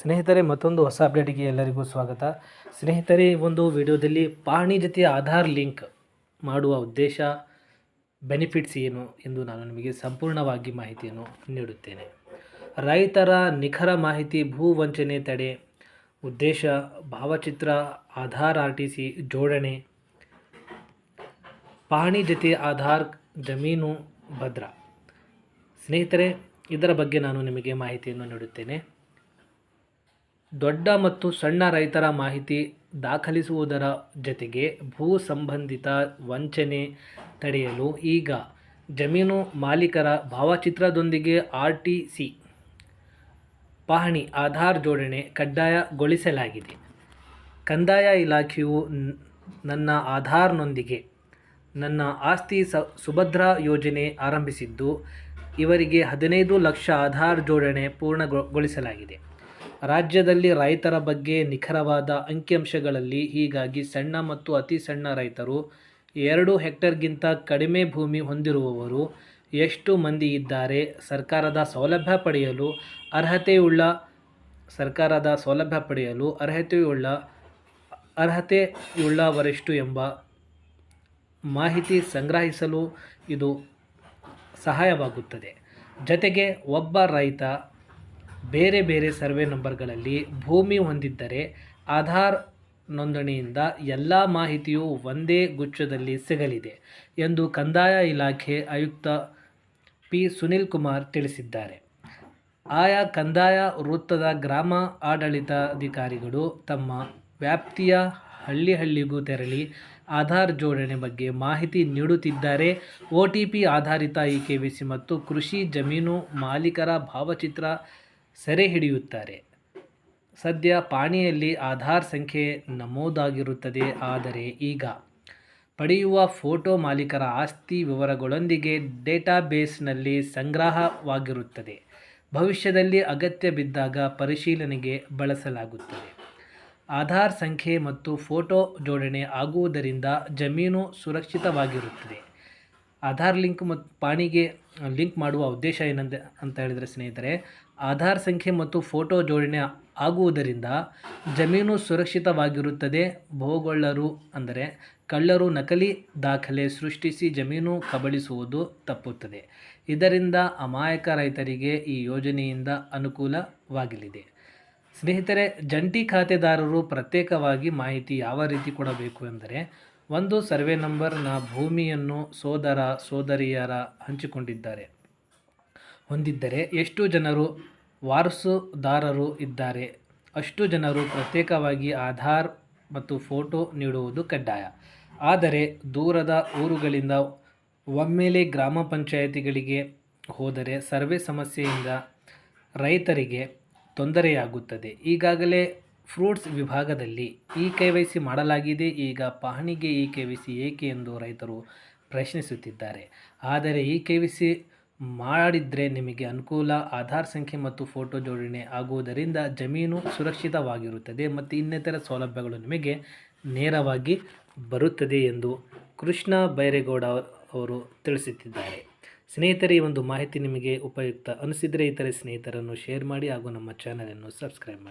ಸ್ನೇಹಿತರೆ, ಮತ್ತೊಂದು ಹೊಸ ಅಪ್ಡೇಟಿಗೆ ಎಲ್ಲರಿಗೂ ಸ್ವಾಗತ. ಸ್ನೇಹಿತರೆ, ಒಂದು ವಿಡಿಯೋದಲ್ಲಿ ಪಹಣಿ ಜೊತೆ ಆಧಾರ್ ಲಿಂಕ್ ಮಾಡುವ ಉದ್ದೇಶ, ಬೆನಿಫಿಟ್ಸ್ ಏನು ಎಂದು ನಾನು ನಿಮಗೆ ಸಂಪೂರ್ಣವಾಗಿ ಮಾಹಿತಿಯನ್ನು ನೀಡುತ್ತೇನೆ. ರೈತರ ನಿಖರ ಮಾಹಿತಿ, ಭೂ ವಂಚನೆ ತಡೆ, ಉದ್ದೇಶ, ಭಾವಚಿತ್ರ, ಆಧಾರ್ ಆರ್ ಟಿ ಸಿ ಜೋಡಣೆ ಪಹಣಿ ಜೊತೆ ಆಧಾರ್, ಜಮೀನು ಭದ್ರ. ಸ್ನೇಹಿತರೆ, ಇದರ ಬಗ್ಗೆ ನಾನು ನಿಮಗೆ ಮಾಹಿತಿಯನ್ನು ನೀಡುತ್ತೇನೆ. ದೊಡ್ಡ ಮತ್ತು ಸಣ್ಣ ರೈತರ ಮಾಹಿತಿ ದಾಖಲಿಸುವುದರ ಜತೆಗೆ ಭೂ ಸಂಬಂಧಿತ ವಂಚನೆ ತಡೆಯಲು ಈಗ ಜಮೀನು ಮಾಲೀಕರ ಭಾವಚಿತ್ರದೊಂದಿಗೆ ಆರ್ ಟಿ ಸಿ ಪಹಣಿ ಆಧಾರ್ ಜೋಡಣೆ ಕಡ್ಡಾಯಗೊಳಿಸಲಾಗಿದೆ. ಕಂದಾಯ ಇಲಾಖೆಯು ನನ್ನ ಆಧಾರ್ನೊಂದಿಗೆ ನನ್ನ ಆಸ್ತಿ ಸ, ಸುಭದ್ರ ಯೋಜನೆ ಆರಂಭಿಸಿದ್ದು, ಇವರಿಗೆ ಹದಿನೈದು ಲಕ್ಷ ಆಧಾರ್ ಜೋಡಣೆ ಪೂರ್ಣಗೊಳಿಸಲಾಗಿದೆ. ರಾಜ್ಯದಲ್ಲಿ ರೈತರ ಬಗ್ಗೆ ನಿಖರವಾದ ಅಂಕಿಅಂಶಗಳಲ್ಲಿ ಹೀಗಾಗಿ ಸಣ್ಣ ಮತ್ತು ಅತಿ ಸಣ್ಣ ರೈತರು, ಎರಡು ಹೆಕ್ಟರ್ಗಿಂತ ಕಡಿಮೆ ಭೂಮಿ ಹೊಂದಿರುವವರು, ಎಷ್ಟು ಮಂದಿ ಇದ್ದಾರೆ, ಸರ್ಕಾರದ ಸೌಲಭ್ಯ ಪಡೆಯಲು ಅರ್ಹತೆಯುಳ್ಳ, ಸರ್ಕಾರದ ಸೌಲಭ್ಯ ಪಡೆಯಲು ಅರ್ಹತೆಯುಳ್ಳ, ಅರ್ಹತೆಯುಳ್ಳವರೆಷ್ಟು ಎಂಬ ಮಾಹಿತಿ ಸಂಗ್ರಹಿಸಲು ಇದು ಸಹಾಯವಾಗುತ್ತದೆ. ಜತೆಗೆ ಒಬ್ಬ ರೈತ ಬೇರೆ ಬೇರೆ ಸರ್ವೆ ನಂಬರ್ಗಳಲ್ಲಿ ಭೂಮಿ ಹೊಂದಿದ್ದರೆ ಆಧಾರ್ ನೋಂದಣಿಯಿಂದ ಎಲ್ಲ ಮಾಹಿತಿಯು ಒಂದೇ ಗುಚ್ಛದಲ್ಲಿ ಸಿಗಲಿದೆ ಎಂದು ಕಂದಾಯ ಇಲಾಖೆ ಆಯುಕ್ತ ಪಿ ಸುನಿಲ್ ಕುಮಾರ್ ತಿಳಿಸಿದ್ದಾರೆ. ಆಯಾ ಕಂದಾಯ ವೃತ್ತದ ಗ್ರಾಮ ಆಡಳಿತಾಧಿಕಾರಿಗಳು ತಮ್ಮ ವ್ಯಾಪ್ತಿಯ ಹಳ್ಳಿ ಹಳ್ಳಿಗೂ ತೆರಳಿ ಆಧಾರ್ ಜೋಡಣೆ ಬಗ್ಗೆ ಮಾಹಿತಿ ನೀಡುತ್ತಿದ್ದಾರೆ. ಒ ಟಿ ಪಿ ಆಧಾರಿತ ಇ ಮತ್ತು ಕೃಷಿ ಜಮೀನು ಮಾಲೀಕರ ಭಾವಚಿತ್ರ ಸೆರೆ ಹಿಡಿಯುತ್ತಾರೆ. ಸದ್ಯ ಪಾಣಿಯಲ್ಲಿ ಆಧಾರ್ ಸಂಖ್ಯೆ ನಮೂದಾಗಿರುತ್ತದೆ. ಆದರೆ ಈಗ ಪಡೆಯುವ ಫೋಟೋ ಮಾಲೀಕರ ಆಸ್ತಿ ವಿವರಗಳೊಂದಿಗೆ ಡೇಟಾಬೇಸ್ನಲ್ಲಿ ಸಂಗ್ರಹವಾಗಿರುತ್ತದೆ. ಭವಿಷ್ಯದಲ್ಲಿ ಅಗತ್ಯ ಬಿದ್ದಾಗ ಪರಿಶೀಲನೆಗೆ ಬಳಸಲಾಗುತ್ತದೆ. ಆಧಾರ್ ಸಂಖ್ಯೆ ಮತ್ತು ಫೋಟೋ ಜೋಡಣೆ ಆಗುವುದರಿಂದ ಜಮೀನು ಸುರಕ್ಷಿತವಾಗಿರುತ್ತದೆ. ಆಧಾರ್ ಲಿಂಕ್ ಮತ್ತು ಪಾಣಿಗೆ ಲಿಂಕ್ ಮಾಡುವ ಉದ್ದೇಶ ಏನಂತ ಅಂತ ಹೇಳಿದರೆ ಸ್ನೇಹಿತರೆ ಆಧಾರ್ ಸಂಖ್ಯೆ ಮತ್ತು ಫೋಟೋ ಜೋಡಣೆ ಆಗುವುದರಿಂದ ಜಮೀನು ಸುರಕ್ಷಿತವಾಗಿರುತ್ತದೆ. ಭೋಗೊಳ್ಳರು ಅಂದರೆ ಕಳ್ಳರು ನಕಲಿ ದಾಖಲೆ ಸೃಷ್ಟಿಸಿ ಜಮೀನು ಕಬಳಿಸುವುದು ತಪ್ಪುತ್ತದೆ. ಇದರಿಂದ ಅಮಾಯಕ ರೈತರಿಗೆ ಈ ಯೋಜನೆಯಿಂದ ಅನುಕೂಲವಾಗಲಿದೆ. ಸ್ನೇಹಿತರೆ, ಜಂಟಿ ಖಾತೆದಾರರು ಪ್ರತ್ಯೇಕವಾಗಿ ಮಾಹಿತಿ ಯಾವ ರೀತಿ ಕೊಡಬೇಕು ಎಂದರೆ, ಒಂದು ಸರ್ವೆ ನಂಬರ್ನ ಭೂಮಿಯನ್ನು ಸೋದರ ಸೋದರಿಯರ ಹಂಚಿಕೊಂಡಿದ್ದಾರೆ. ಹೊಂದಿದ್ದರೆ ಎಷ್ಟು ಜನರು ವಾರಸುದಾರರು ಇದ್ದಾರೆ. ಅಷ್ಟು ಜನರು ಪ್ರತ್ಯೇಕವಾಗಿ ಆಧಾರ್ ಮತ್ತು ಫೋಟೋ ನೀಡುವುದು ಕಡ್ಡಾಯ. ಆದರೆ ದೂರದ ಊರುಗಳಿಂದ ಒಮ್ಮೆಲೆ ಗ್ರಾಮ ಪಂಚಾಯಿತಿಗಳಿಗೆ ಹೋದರೆ ಸರ್ವೆ ಸಮಸ್ಯೆಯಿಂದ ರೈತರಿಗೆ ತೊಂದರೆಯಾಗುತ್ತದೆ. ಈಗಾಗಲೇ ಫ್ರೂಟ್ಸ್ ವಿಭಾಗದಲ್ಲಿ ಇ ಕೆ ವೈ ಸಿ ಮಾಡಲಾಗಿದೆ. ಈಗ ಪಹಣಿಗೆ ಇ ಕೆ ವಿ ಸಿ ಏಕೆ ಎಂದು ರೈತರು ಪ್ರಶ್ನಿಸುತ್ತಿದ್ದಾರೆ. ಆದರೆ ಇ ಕೆ ವಿ ಸಿ ಮಾಡಿದರೆ ನಿಮಗೆ ಅನುಕೂಲ, ಆಧಾರ್ ಸಂಖ್ಯೆ ಮತ್ತು ಫೋಟೋ ಜೋಡಣೆ ಆಗುವುದರಿಂದ ಜಮೀನು ಸುರಕ್ಷಿತವಾಗಿರುತ್ತದೆ ಮತ್ತು ಇನ್ನಿತರ ಸೌಲಭ್ಯಗಳು ನಿಮಗೆ ನೇರವಾಗಿ ಬರುತ್ತದೆ ಎಂದು ಕೃಷ್ಣ ಬೈರೇಗೌಡ ಅವರು ತಿಳಿಸುತ್ತಿದ್ದಾರೆ ಸ್ನೇಹಿತರೆ, ಈ ಒಂದು ಮಾಹಿತಿ ನಿಮಗೆ ಉಪಯುಕ್ತ. ಅನಿಸಿದರೆ ಇತರೆ ಸ್ನೇಹಿತರನ್ನು ಶೇರ್ ಮಾಡಿ ಹಾಗೂ ನಮ್ಮ ಚಾನಲನ್ನು ಸಬ್ಸ್ಕ್ರೈಬ್ ಮಾಡಿ.